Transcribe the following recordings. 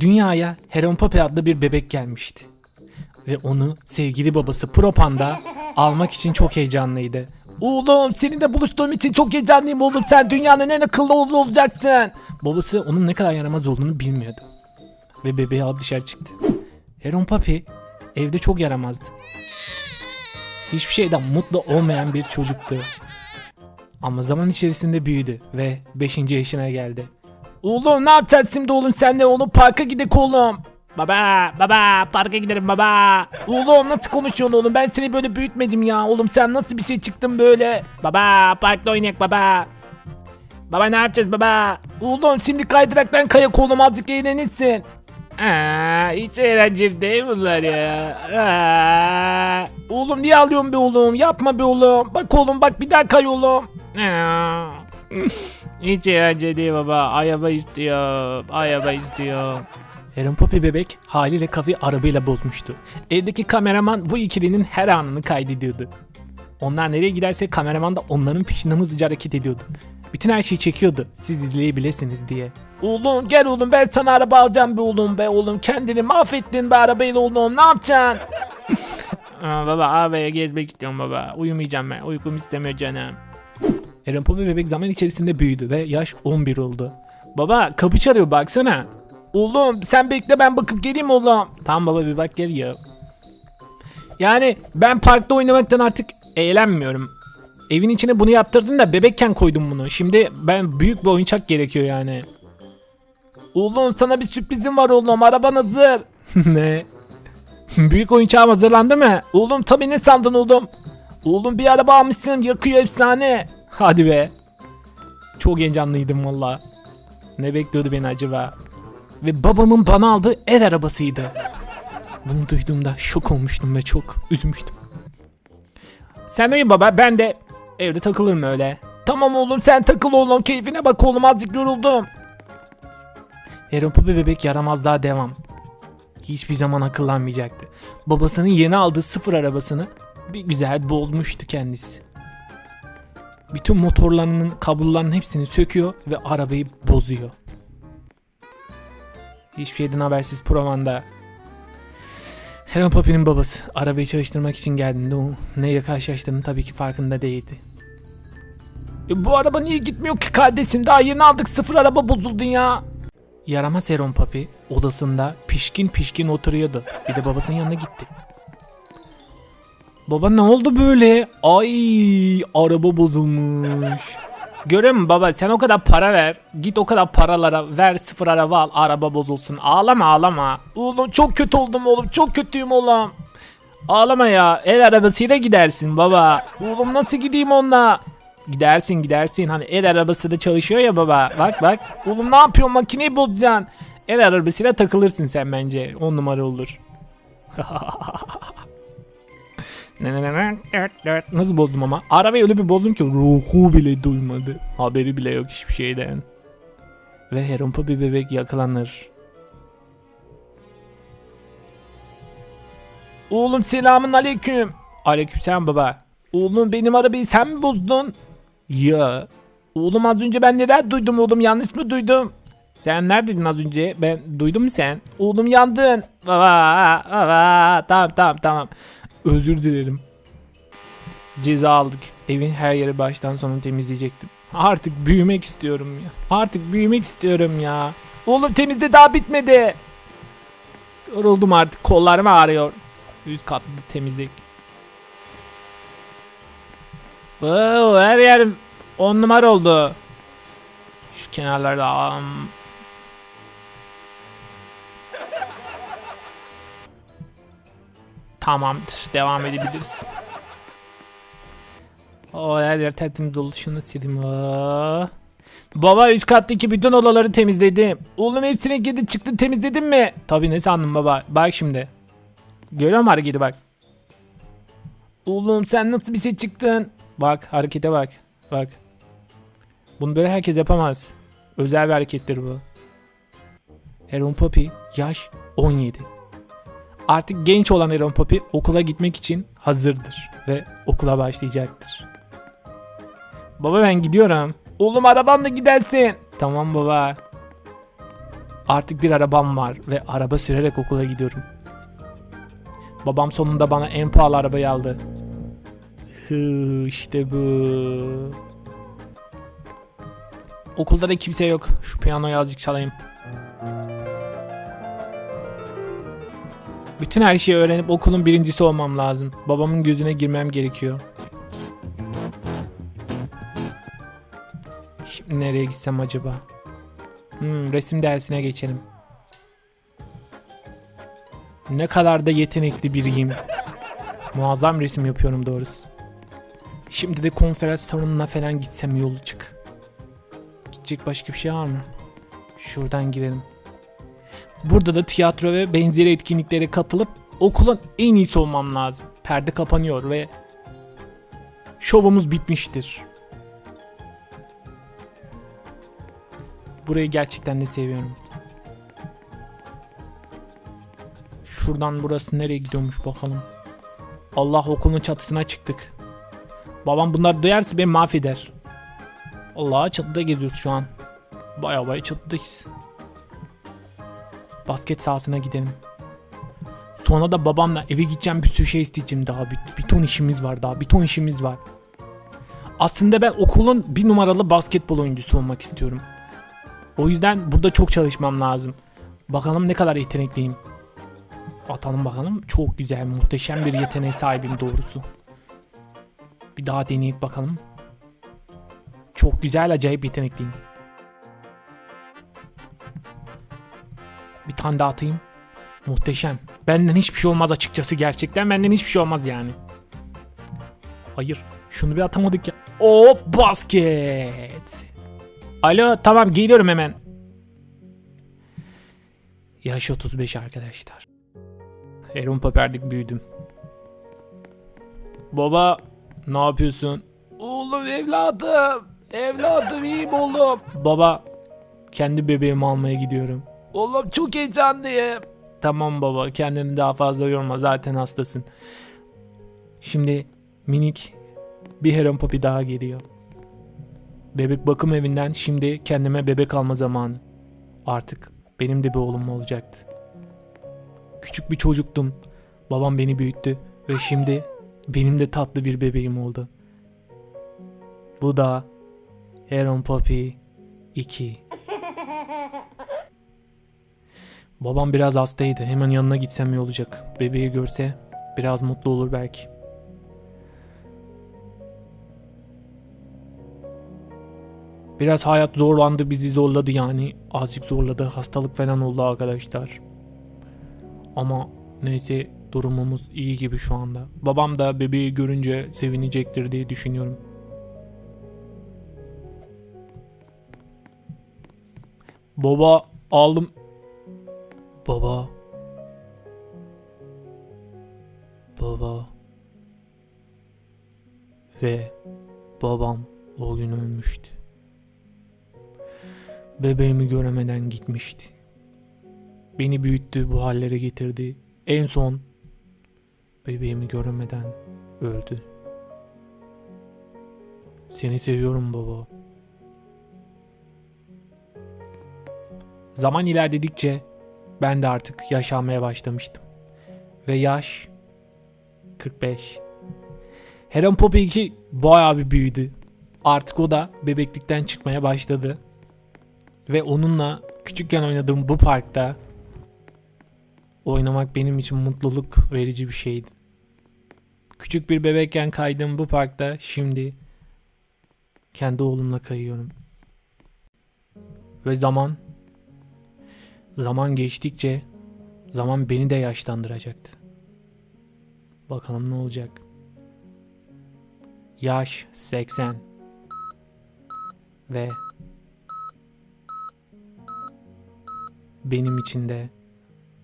Dünyaya Heron Pape adlı bir bebek gelmişti. Ve onu sevgili babası Propanda almak için çok heyecanlıydı. Oğlum seninle buluştuğum için çok heyecanlıyım oğlum. Sen dünyanın en akıllı oğlu olacaksın. Babası onun ne kadar yaramaz olduğunu bilmiyordu. Ve bebeği alıp dışarı çıktı. Heron Papi evde çok yaramazdı. Hiçbir şeyden mutlu olmayan bir çocuktu. Ama zaman içerisinde büyüdü ve 5. yaşına geldi. Oğlum ne yapacaksın şimdi oğlum sen de oğlum parka gidek oğlum. Baba baba parka gidelim baba. Oğlum nasıl konuşuyorsun oğlum ben seni böyle büyütmedim ya. Oğlum sen nasıl bir şey çıktın böyle. Baba parkta oynayak baba. Baba ne yapacağız baba? Oğlum şimdi kaydıraktan kayak oğlum azıcık eğlenirsin. Aa, hiç eğlenceli değil bunlar ya. Aa, oğlum niye alıyorsun be oğlum? Yapma be oğlum. Bak oğlum bak bir daha kay oğlum. Hiç eğlenceli değil baba. Araba istiyor. Araba istiyor. Aaron Poppy bebek haliyle kafayı arabayla bozmuştu. Evdeki kameraman bu ikilinin her anını kaydediyordu. Onlar nereye giderse kameraman da onların peşinden hızlıca hareket ediyordu. Bütün her şeyi çekiyordu. Siz izleyebilirsiniz diye. Oğlum gel oğlum ben sana araba alacağım be oğlum be oğlum. Kendini mahvettin be arabayla oğlum ne yapacaksın? Aa, baba arabaya gezmek istiyorum baba. Uyumayacağım ben. Uykum istemiyor canım. Eren Poppy bebek zaman içerisinde büyüdü ve yaş 11 oldu. Baba kapı çalıyor baksana. Oğlum sen bekle ben bakıp geleyim oğlum. Tamam baba bir bak gel ya. Yani ben parkta oynamaktan artık eğlenmiyorum. Evin içine bunu yaptırdın da bebekken koydum bunu. Şimdi ben büyük bir oyuncak gerekiyor yani. Oğlum sana bir sürprizim var oğlum. Araban hazır. ne? büyük oyuncağım hazırlandı mı? Oğlum tabii ne sandın oğlum? Oğlum bir araba almışsın yakıyor efsane. Hadi be. Çok heyecanlıydım valla. Ne bekliyordu beni acaba? Ve babamın bana aldığı el arabasıydı. Bunu duyduğumda şok olmuştum ve çok üzmüştüm. Sen uyu baba ben de evde takılırım öyle. Tamam oğlum sen takıl oğlum keyfine bak oğlum azıcık yoruldum. Aaron Poppy bebek yaramaz daha devam. Hiçbir zaman akıllanmayacaktı. Babasının yeni aldığı sıfır arabasını bir güzel bozmuştu kendisi. Bütün motorlarının kablolarının hepsini söküyor ve arabayı bozuyor. Hiçbir şeyden habersiz Provan'da Heron Papi'nin babası arabayı çalıştırmak için geldiğinde o neyle karşılaştığını tabii ki farkında değildi. E, bu araba niye gitmiyor ki kardeşim? Daha yeni aldık sıfır araba bozuldu ya. Yaramaz Heron Papi odasında pişkin pişkin oturuyordu. Bir de babasının yanına gitti. Baba ne oldu böyle? Ay araba bozulmuş. Görüyor musun baba sen o kadar para ver. Git o kadar paralara ver sıfır araba al araba bozulsun. Ağlama ağlama. Oğlum çok kötü oldum oğlum çok kötüyüm oğlum. Ağlama ya el arabasıyla gidersin baba. Oğlum nasıl gideyim onunla? Gidersin gidersin hani el arabası da çalışıyor ya baba. Bak bak. Oğlum ne yapıyorsun makineyi bozacaksın. El arabasıyla takılırsın sen bence. On numara olur. Nasıl bozdum ama? Arabayı öyle bir bozdum ki ruhu bile duymadı. Haberi bile yok hiçbir şeyden. Ve Herumpa bir bebek yakalanır. Oğlum selamun aleyküm. Aleykümselam baba. Oğlum benim arabayı sen mi bozdun? Ya. Oğlum az önce ben neler duydum oğlum yanlış mı duydum? Sen neredeydin az önce? Ben duydum mu sen? Oğlum yandın. Baba, baba. Tamam tamam tamam. Özür dilerim. Ceza aldık. Evin her yeri baştan sona temizleyecektim. Artık büyümek istiyorum ya. Artık büyümek istiyorum ya. Oğlum temizle daha bitmedi. Yoruldum artık. Kollarım ağrıyor. Yüz katlı temizlik. Oo, her yer on numara oldu. Şu kenarlarda am, Tamamdır. Devam edebiliriz. O her yer tertemiz oldu. Şunu sileyim. Baba üst kattaki bütün odaları temizledim. Oğlum hepsini gidi çıktı temizledin mi? Tabii ne sandın baba. Bak şimdi. Görüyor musun hareketi bak. Oğlum sen nasıl bir şey çıktın? Bak harekete bak. Bak. Bunu böyle herkes yapamaz. Özel bir harekettir bu. Aaron Poppy yaş 17. Artık genç olan Aaron Poppy okula gitmek için hazırdır ve okula başlayacaktır. Baba ben gidiyorum. Oğlum arabanla gidersin. Tamam baba. Artık bir arabam var ve araba sürerek okula gidiyorum. Babam sonunda bana en pahalı arabayı aldı. Hı, işte bu. Okulda da kimse yok. Şu piyanoyu azıcık çalayım. Bütün her şeyi öğrenip okulun birincisi olmam lazım. Babamın gözüne girmem gerekiyor. Şimdi nereye gitsem acaba? Hmm, resim dersine geçelim. Ne kadar da yetenekli biriyim. Muazzam resim yapıyorum doğrusu. Şimdi de konferans salonuna falan gitsem yolu çık. Gidecek başka bir şey var mı? Şuradan girelim. Burada da tiyatro ve benzeri etkinliklere katılıp okulun en iyisi olmam lazım. Perde kapanıyor ve şovumuz bitmiştir. Burayı gerçekten de seviyorum. Şuradan burası nereye gidiyormuş bakalım. Allah okulun çatısına çıktık. Babam bunlar duyarsa beni mahveder. Allah çatıda geziyoruz şu an. Baya baya çatıdayız. Basket sahasına gidelim. Sonra da babamla eve gideceğim bir sürü şey isteyeceğim daha. Bir, bir ton işimiz var daha. Bir ton işimiz var. Aslında ben okulun bir numaralı basketbol oyuncusu olmak istiyorum. O yüzden burada çok çalışmam lazım. Bakalım ne kadar yetenekliyim. Atalım bakalım. Çok güzel, muhteşem bir yeteneğe sahibim doğrusu. Bir daha deneyip bakalım. Çok güzel, acayip yetenekliyim. Tane daha. Muhteşem. Benden hiçbir şey olmaz açıkçası gerçekten. Benden hiçbir şey olmaz yani. Hayır. Şunu bir atamadık ya. O basket. Alo tamam geliyorum hemen. Yaş 35 arkadaşlar. Heron Paper'dik büyüdüm. Baba ne yapıyorsun? Oğlum evladım. Evladım iyiyim oğlum. Baba kendi bebeğimi almaya gidiyorum. Oğlum çok heyecanlıyım. Tamam baba kendini daha fazla yorma zaten hastasın. Şimdi minik bir Heron Papi daha geliyor. Bebek bakım evinden şimdi kendime bebek alma zamanı. Artık benim de bir oğlum olacaktı. Küçük bir çocuktum. Babam beni büyüttü ve şimdi benim de tatlı bir bebeğim oldu. Bu da Heron Poppy 2. Babam biraz hastaydı. Hemen yanına gitsem iyi olacak. Bebeği görse biraz mutlu olur belki. Biraz hayat zorlandı bizi zorladı yani. Azıcık zorladı. Hastalık falan oldu arkadaşlar. Ama neyse durumumuz iyi gibi şu anda. Babam da bebeği görünce sevinecektir diye düşünüyorum. Baba aldım. Baba. Baba. Ve babam o gün ölmüştü. Bebeğimi göremeden gitmişti. Beni büyüttü, bu hallere getirdi. En son bebeğimi göremeden öldü. Seni seviyorum baba. Zaman ilerledikçe ben de artık yaşamaya başlamıştım. Ve yaş 45. Heron Poppy 2 bayağı bir büyüdü. Artık o da bebeklikten çıkmaya başladı. Ve onunla küçükken oynadığım bu parkta oynamak benim için mutluluk verici bir şeydi. Küçük bir bebekken kaydığım bu parkta şimdi kendi oğlumla kayıyorum. Ve zaman zaman geçtikçe zaman beni de yaşlandıracaktı. Bakalım ne olacak. Yaş 80 ve benim için de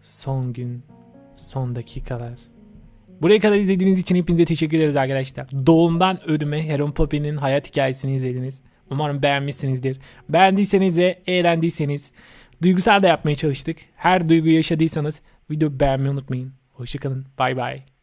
son gün, son dakikalar. Buraya kadar izlediğiniz için hepinize teşekkür ederiz arkadaşlar. Doğumdan ölüme Heron Poppy'nin hayat hikayesini izlediniz. Umarım beğenmişsinizdir. Beğendiyseniz ve eğlendiyseniz duygusal da yapmaya çalıştık. Her duyguyu yaşadıysanız videoyu beğenmeyi unutmayın. Hoşçakalın. Bay bay.